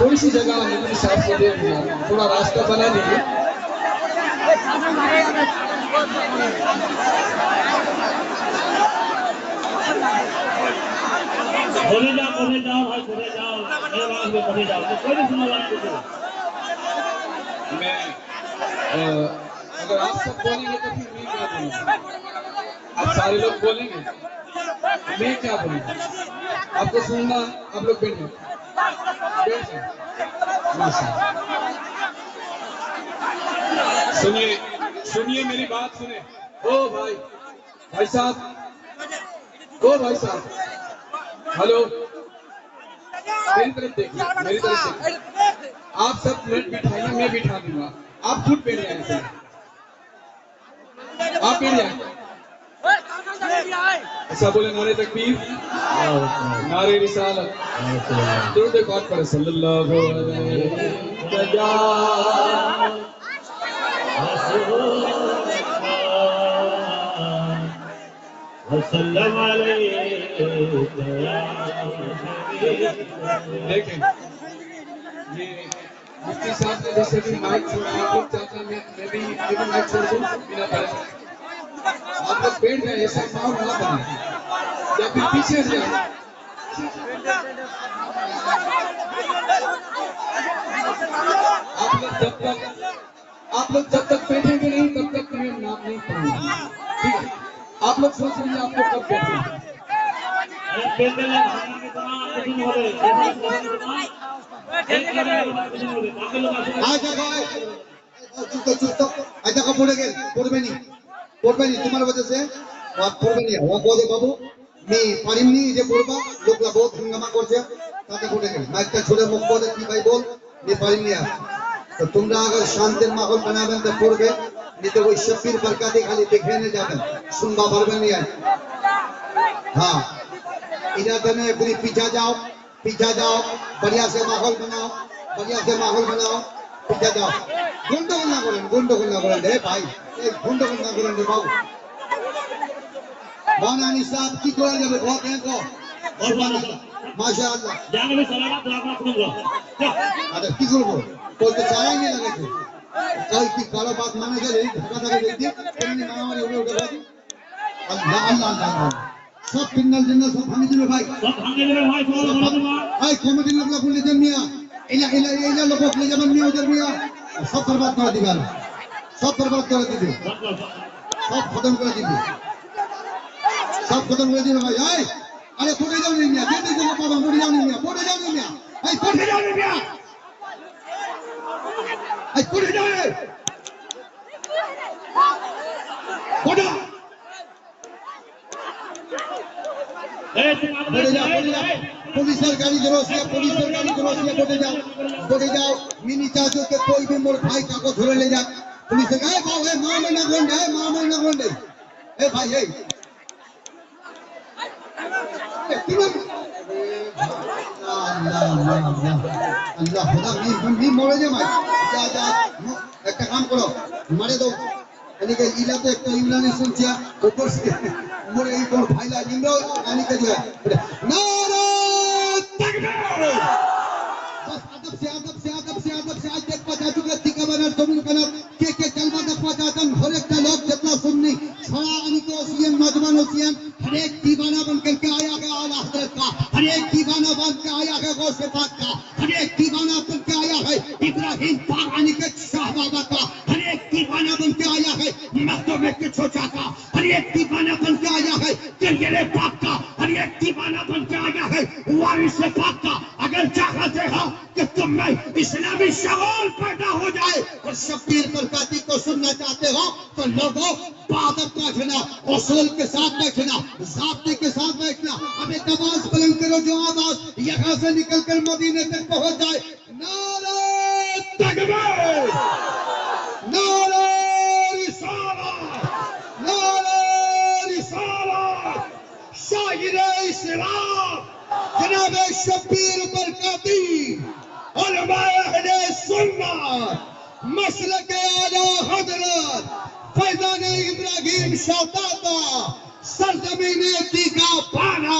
थोड़ी सी जगह होने के थोड़ा रास्ता बना दीजिए। बोले जाओ बोले जाओ भाई बोले जाओ। आवाज़ में बोले जाओ। कोई नहीं सुना मैं अगर आप सब बोलेंगे तो फिर नहीं बोलूँगा। आप सारे लोग बोलेंगे। मैं क्या बोलूँगा आपको सुनना, आप लोग बैठ। बैठ सुनिए सुनिए मेरी बात सुने ओ भाई भाई साहब। ओ भाई साहब। हेलो। मेरी तरफ़ देखिए मेरी तरफ़ देखिए आप सब प्लेट बिठाइए, मैं बिठा दूँगा। आप खुद बैठ जाए। आप बैठ जाए ऐसा बोले नारे तकबीर। नारे रिसालत। दुरूद पाक पर सल्लल्लाहु अलैहि वसल्लम। देखें ये मुफ्ती साहब ने जैसे कि माइक छोड़ा हैं मैं मैं भी भी माइक छोड़ दूँ? बिना परेशान। आपका पेट में ऐसा माहौल ना बने या फिर पीछे से आप लोग जब तक, आप लोग जब तक बैठेंगे नहीं, तब तक मैं नाम नहीं पाऊँगा आप लोग सोच रहे हैं आपको कब बैठेंगे। आज जगह के गेल में नहीं। পড়বেনি তোমার বাজেছে বাদ পড়বেনি হওয়া বোঝে বাবু মি পারিমনি যে পড়বা লোকলা বহুত হাঙ্গামা করছে, তাতে পড়ে গেল। মাইকটা ছুড়ে মুখ বলে, কি ভাই বল মি পারিমনি আর। তো তোমরা আগে শান্তির মাহল বানাবেন তো পড়বে। নিতে ওই শফির বরকাতে খালি দেখে এনে যাবেন শুনবা পারবেন নি আর? হ্যাঁ। इधर तुम्हें पूरी পিছা যাও পিছা যাও বড়িয়া সে মাহল বানাও বড়িয়া সে মাহল বানাও। গন্ডগোল না করেন গন্ডগোল না করেন। রে ভাই এই গন্ডগোল না করেন রে বাবু। বানানি সাহেব কি করে যাবে? ঘর কেন কো মাশাআল্লাহ। জানাবে সালাম দোয়া করে শুনব আরে কি করব? বলতে চাই না লাগে কাল কি বাত মানে গেলে ঢাকা থাকে দেখি কেমনি মারামারি উড়ে উঠে গেছে আল্লাহ আল্লাহ আল্লাহ সব টিগন্যাল সব ভাঙি দিবে ভাই। সব ভাঙে দেবে ভাই সব বলে দেবো এই কমিটির লোকরা বলে দেন মিয়া। এলা এলা এলা লোক বলে যাবেন মিয়া ওদের মিয়া সব বরবাদ করে দিবেন সব বরবাদ করে দিবে। সব খতম করে দিবে। সব খতম করে দিবে ভাই। এই আরে কোটে যাও নি মিয়া। যেতে যাও বাবা কোটে যাও নি মিয়া। কোটে যাও নি মিয়া। এই কোটে যাও নি মিয়া। এই কোটে যাও কোটে এই তুমি আমাদের যাও পুলিশের গাড়ি জনসিয়া পুলিশের গাড়ি জনসিয়া কোটে যাও কোটে যাও। মিনি চাচুকে কই মোর ভাই কাকো ধরে লে যাক। পুলিশে গায়ে বল হে মা মইনা গন্ডে হে মা মইনা গন্ডে। এ ভাই, এই। একটা কাম করো, মারে দাও। এনেকে ইলাতে একটা ইউনানি শুনছি উপর মরে এই তোর ভাইলা, ইমরান, আনিকে যা का हर एक दीवाना बन के आया है। इब्राहिम पारानी के शाह बाबा का हर एक दीवाना बन के आया है। मखदूम के छोचा का हरेक दीवाना बन के आया है। जंगले पाक का हरेक दीवाना बन के आया है। वारिस पाक का अगर चाहते हो कि तुम में इस्लामी शगोल पैदा शब्बीर बरकाती को सुनना चाहते हो तो लोगों बादत बैठना उसूल के साथ बैठना, जाब्ते के साथ बैठना। अब आवाज़ बुलंद करो, जो आवाज़ यहाँ से निकल कर मदीने तक पहुँच जाए। नारे तकबीर! नारे रिसालत! नारे शाहिर इस्लाम! शब्बीर बरकाती उलमाए सुन्ना मसल के आला हज़रत फैजान इब्राहिम शौकाता सरजमीन दी का पाना